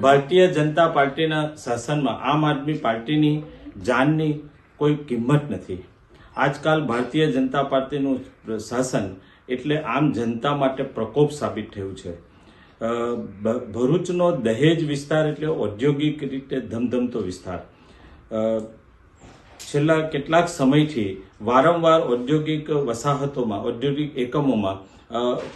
ભારતીય જનતા પાર્ટીના શાસનમાં આમ આદમી પાર્ટીની જાનની કોઈ કિંમત નથી. આજકાલ ભારતીય જનતા પાર્ટીનું શાસન એટલે આમ જનતા માટે પ્રકોપ સાબિત થયું છે. ભરૂચનો દહેજ વિસ્તાર એટલે ઔદ્યોગિક રીતે ધમધમતો વિસ્તાર. છેલ્લા કેટલાક સમયથી વારંવાર ઔદ્યોગિક વસાહતોમાં, ઔદ્યોગિક એકમોમાં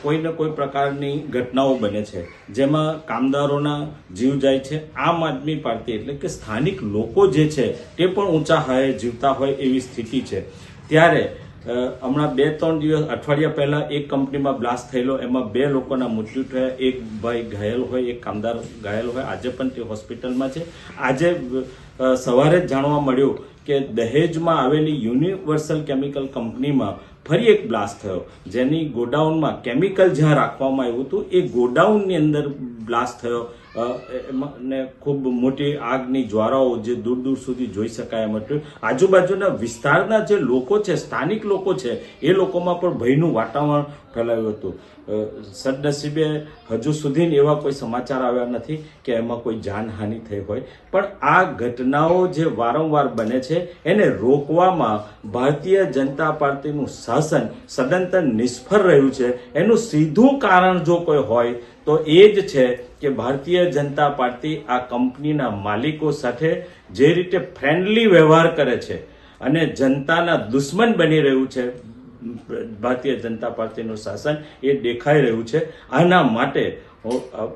કોઈ ને કોઈ પ્રકારની ઘટનાઓ બને છે. જેમાં કામદારોના જીવ જાય છે. આમ આદમી પાર્ટી એટલે કે સ્થાનિક લોકો જે છે, તે પણ ઊંચા હાયે જીવતા હોય એવી સ્થિતિ છે. ત્યારે હમણાં બે ત્રણ દિવસ, અઠવાડિયા પહેલાં એક કંપનીમાં બ્લાસ્ટ થયેલો, એમાં બે લોકોના મૃત્યુ થયા. એક ભાઈ ઘાયલ હોય, એક કામદાર ઘાયલ હોય. આજે પણ તે હોસ્પિટલમાં છે. આજે સવારે જ જાણવા મળ્યું કે દહેજમાં આવેલી યુનિવર્સલ કેમિકલ કંપનીમાં ફરી એક બ્લાસ્ટ થયો. જેની ગોડાઉનમાં કેમિકલ જ્યાં રાખવામાં આવ્યું હતું, એ ગોડાઉનની અંદર બ્લાસ્ટ થયો. ને ખૂબ મોટી આગની જ્વારાઓ જે દૂર દૂર સુધી જોઈ શકાય એમ હતું. આજુબાજુના વિસ્તારના જે લોકો છે, સ્થાનિક લોકો છે, એ લોકોમાં પણ ભયનું વાતાવરણ ફેલાયું હતું. સદનસીબે હજુ સુધી એવા કોઈ સમાચાર આવ્યા નથી કે એમાં કોઈ જાનહાનિ થઈ હોય. પણ આ ઘટનાઓ જે વારંવાર બને છે, એને રોકવામાં ભારતીય જનતા પાર્ટીનું શાસન સદંતર નિષ્ફળ રહ્યું છે. એનું સીધું કારણ જો કોઈ હોય, તો એ જ છે કે ભારતીય જનતા પાર્ટી આ કંપનીના માલિકો સાથે જે રીતે ફ્રેન્ડલી વ્યવહાર કરે છે અને જનતાના દુશ્મન બની રહ્યું છે, ભારતીય જનતા પાર્ટીનું શાસન એ દેખાઈ રહ્યું છે. આના માટે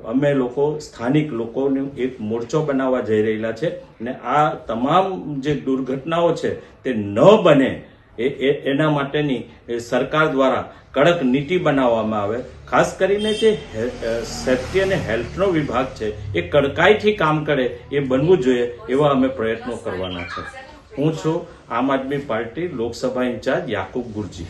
અમે લોકો, સ્થાનિક લોકોનું એક મોરચો બનાવવા જઈ રહેલા છે અને આ તમામ જે દુર્ઘટનાઓ છે તે ન બને એના માટેની સરકાર દ્વારા કડક નીતિ બનાવવામાં આવે. ખાસ કરીને જે સેફ્ટી અને હેલ્થનો વિભાગ છે, એ કડકાઈથી કામ કરે એ બનવું જોઈએ એવા અમે પ્રયત્નો કરવાના છે. હું છું આમ આદમી પાર્ટી લોકસભા ઇન્ચાર્જ યાકુબ ગુરજી.